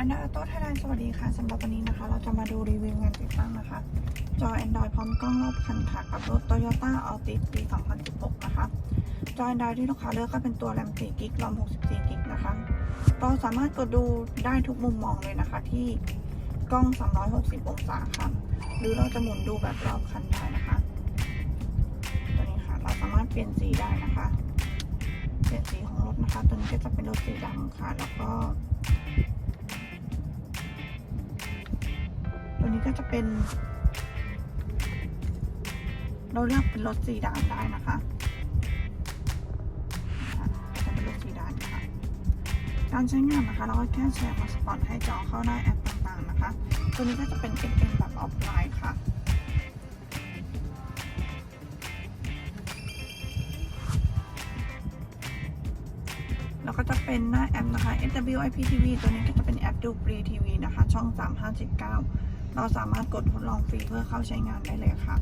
อันดาโต้ไทยแลนด์สวัสดีค่ะสำหรับวันนี้นะคะ เราจะมาดูรีวิวงานติดตั้งนะคะ จอ Android พร้อมกล้องรอบคันค่ะกับรถ Toyota Altis ปี 2016 นะคะ จอ Android ที่ลูกค้าเลือกก็เป็นตัว RAM 4กิก ROM 64กิกนะคะเราสามารถกดดูได้ทุกมุมมองเลยนะคะ ที่กล้อง 360 องศาค่ะ หรือเราจะหมุนดูแบบรอบคันได้นะคะตัวนี้ค่ะเราสามารถเปลี่ยนสีได้นะคะ เปลี่ยนสีของรถนะคะ ตัวนี้ก็จะเป็นรถสีดำค่ะ แล้วก็ ก็จะเป็น เราเลือกเป็นรถสีดำได้นะคะจะเป็นรถสีดำนะคะการใช้งานนะคะ เราก็แค่แชร์พาสปอร์ตให้จอเข้าได้แอปต่างๆนะคะ ตัวนี้ก็จะเป็น FM แบบออฟไลน์ค่ะแล้วก็จะเป็นหน้าแอปนะคะ SWIP TV ตัวนี้ก็จะเป็นแอปดูฟรีทีวีนะคะ ช่อง 359 เราสามารถกดทดลองฟรีเพื่อเข้าใช้งานได้เลยค่ะ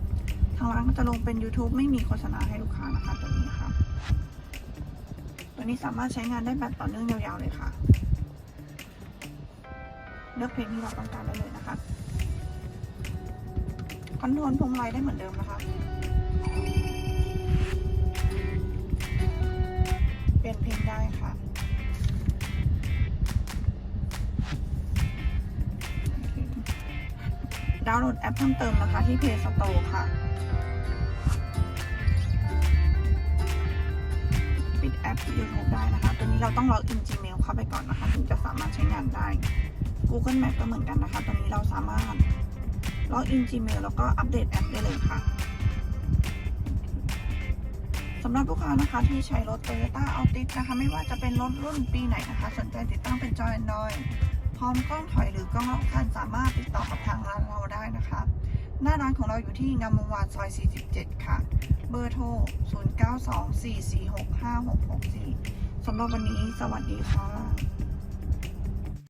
ทางร้านก็จะลงเป็น YouTube ไม่มีโฆษณาให้ลูกค้านะคะตัวนี้ค่ะ ตัวนี้สามารถใช้งานได้แบบต่อเนื่องยาวๆเลยค่ะเลือกเพลงที่เราต้องการได้เลยนะคะ คอนโทรลพวงมาลัยได้เหมือนเดิมนะคะ ดาวน์โหลดแอปเพิ่มเติมนะคะที่ Play Store ค่ะ ปิดแอป YouTube ได้นะคะ ตัวนี้เราต้องล็อกอิน Gmail เข้าไปก่อนนะคะ ถึงจะสามารถใช้งานได้ Google Map ก็เหมือนกันนะคะ ตัวนี้เราสามารถล็อกอิน Gmail แล้วก็อัปเดตแอปได้เลยค่ะสำหรับลูกค้านะคะที่ใช้รถ Toyota Altis นะคะ ไม่ว่าจะเป็นรถรุ่นปีไหนนะคะ สนใจติดตั้งเป็นจอ Android พร้อมกล้องถอยหรือกล้องรอบคันสามารถติดต่อ หน้าร้านของเราอยู่ที่งามวงวานซอย 47 ค่ะ เบอร์โทร 0924465664สำหรับวันนี้สวัสดีค่ะ